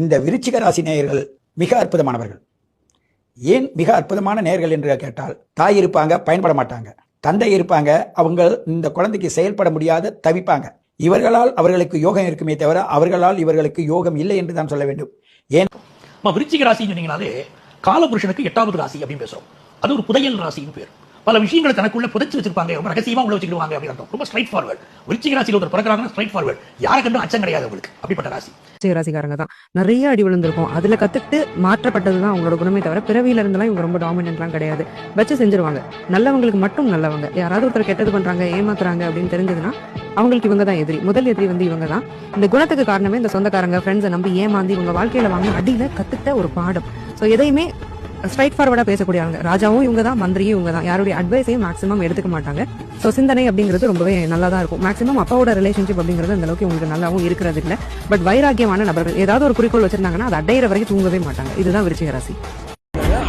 இந்த விருச்சிக ராசி நேயர்கள் மிக அற்புதமானவர்கள். ஏன் மிக அற்புதமான நேயர்கள் என்று கேட்டால் தாய் இருப்பாங்க பயன்பட மாட்டாங்க. தந்தை இருப்பாங்க அவங்க இந்த குழந்தைக்கு செயல்பட முடியாத தவிப்பாங்க. இவர்களால் அவர்களுக்கு யோகம் இருக்குமே தவிர அவர்களால் இவர்களுக்கு யோகம் இல்லை என்று தான் சொல்ல வேண்டும். ஏன்? நம்ம விருச்சிக ராசின்னு சொன்னீங்கனாலே காலபுருஷனுக்கு எட்டாவது ராசி அப்படின்னு பேசுறோம். அது ஒரு புதையல் ராசின்னு பேர். பல விஷயங்களை தனக்குள்ள புதைச்சு வச்சிருப்பாங்க. ரொம்ப ரகசியமா உள்ள வச்சுக்கிடுவாங்க அப்படின்னு ரொம்ப ஸ்ட்ரைட் ஃபார்வர்ட் விருச்சிக ராசியில் ஒருத்தர் பிறக்கிறாங்கன்னா ஸ்ட்ரைட் ஃபார்வர்ட் யாரை கண்டும் அச்சம் கிடையாது உங்களுக்கு அப்படிப்பட்ட ராசி. ராசிக்காரங்க தான் நிறைய அடி விழுந்திருக்கும். அதுல கத்துட்டு மாற்றப்பட்டது தான் அவங்களோட குணமே தவிர பிறவியில இருந்தெல்லாம் இவங்க ரொம்ப டாமினன்ட்லாம் கிடையாது. வச்சு செஞ்சிருவாங்க. நல்லவங்களுக்கு மட்டும் நல்லவங்க. யாராவது ஒருத்தர் கெட்டது பண்றாங்க ஏமாத்துறாங்க அப்படின்னு தெரிஞ்சதுன்னா அவங்களுக்கு இவங்க தான் எதிரி. முதல் எதிரி வந்து இவங்க தான் இந்த குணத்துக்கு காரணமே இந்த சொந்தக்காரங்க ஃப்ரெண்ட்ஸை நம்பி ஏமாந்தி இவங்க வாழ்க்கையில வாங்க அடியில கற்றுக்கிட்ட ஒரு பாடம். ஸோ எதையுமே ஸ்ட்ரைட் ஃபார்வர்டா பேசக்கூடியவங்க ராஜாவும் இவங்க தான் மந்திரியும் இவங்க தான் யாருடைய அட்வைஸையும் மேக்ஸிமம் எடுத்துக்க மாட்டாங்க. ஸோ சிந்தனை அப்படிங்கிறது ரொம்பவே நல்லா தான் இருக்கும். மேக்ஸிமம் அப்பாவோட ரிலேஷன்ஷிப் அப்படிங்கிறது அந்த அளவுக்கு உங்களுக்கு நல்லாவும் இருக்கிறது இல்ல. பட் வைராக்கியமான நபர்கள் ஏதாவது ஒரு குறிக்கோள் வச்சிருந்தாங்கன்னா அது அடையிற வரைக்கும் தூங்கவே மாட்டாங்க. இதுதான் விருச்சிக ராசி.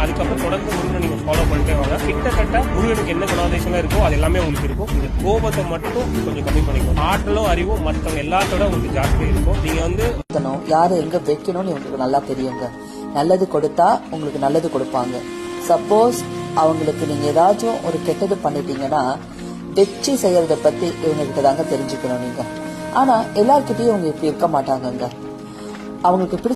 அதுக்கப்புறம் தொடர்ந்து முருகனை நீங்க ஃபாலோ பண்ணிட்டே வாங்க. கிட்டத்தட்ட முருகனுக்கு என்ன குணாதிசயம் இருக்கோ அது எல்லாமே உங்களுக்கு இருக்கும். இந்த கோபத்தை மட்டும் கொஞ்சம் கம்மி பண்ணிக்கணும் ஆற்றலும் அறிவும் மற்றவங்க எல்லாத்தோட உங்களுக்கு ஜாஸ்தி இருக்கும். நீங்க வந்து வைக்கணும் யாரை எங்க வைக்கணும்னு இவங்களுக்கு நல்லா தெரியுங்க. நல்லது கொடுத்தா உங்களுக்கு நல்லது கொடுப்பாங்க. சப்போஸ் அவங்களுக்கு நீங்க ஏதாச்சும் ஒரு கெட்டது பண்ணிட்டீங்கன்னா வெற்றி செய்யறத பத்தி இவங்க கிட்ட தாங்க தெரிஞ்சுக்கணும் நீங்க. ஆனா எல்லார்கிட்டயும் இவங்க இப்படி இருக்க மாட்டாங்கங்க. அவங்களுக்கு